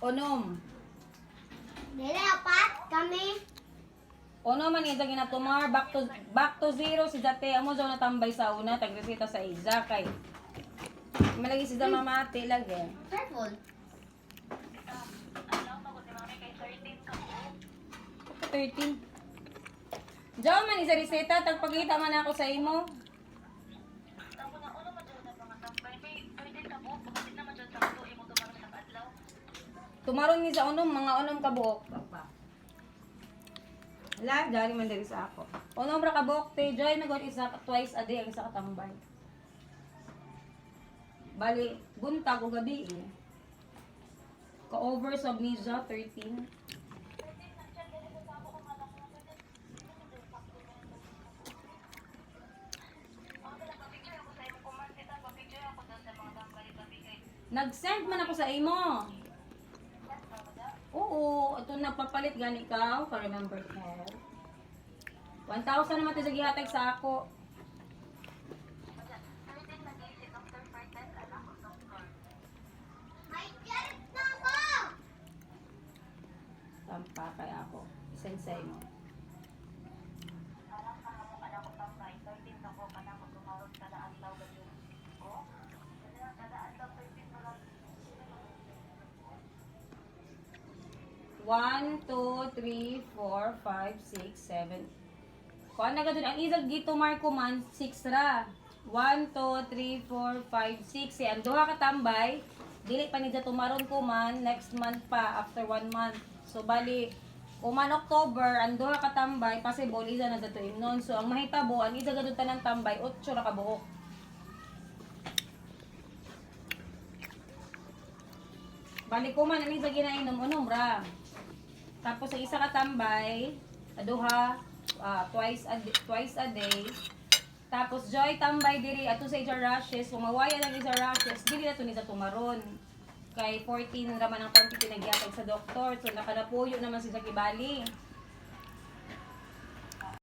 unom. Dili apat kami. Uno man ita ginatumar back to back to zero si dati amo daw natambay sa una tagresita sa isa kay malagi si mamati lagi. Careful. Ito 13. Diyan man isa reseta tagpakita man ako sa imo. Tumaron ni sa unom, mga unom kabuok. Wala, dali man diri sa ako. Unom ra kabuok, te, joy na god isa twice a day ang isa katambay. Bali, buntag o gabi eh. Ka-over sa amnesia, 13. Nag-send man ako sa imo. Oo, ito nagpapalit gani ka, ka remember ko. 1,000 naman ito gihatag sa ako. Tampa kaya ako. Sensei mo. 1, 2, 3, 4, 5, 6, 7. Kuan na gadun. Ang isag gito, Marco man, 6 ra. 1, 2, 3, 4, 5, 6. Yan, duha ka tambay. Dili pa ni tumaron ko man. Next month pa, after 1 month. So, bali, Uman October, ang duha ka tambay, possible isa na dato imnon. So, ang mahitabo, ang isa gadto ng tambay, 8 ra ka buok. Balik ko man, ang isa ginainom, unom ra. Tapos ang isa ka tambay, aduha, ah, twice a twice a day. Tapos joy tambay diri ato sa isa rashes, kung mawaya ng isa rashes, dili na to ni sa tumaron. Kay 14 raman ang quantity nagyatag sa doktor, so nakanapuyo naman si sa kibali.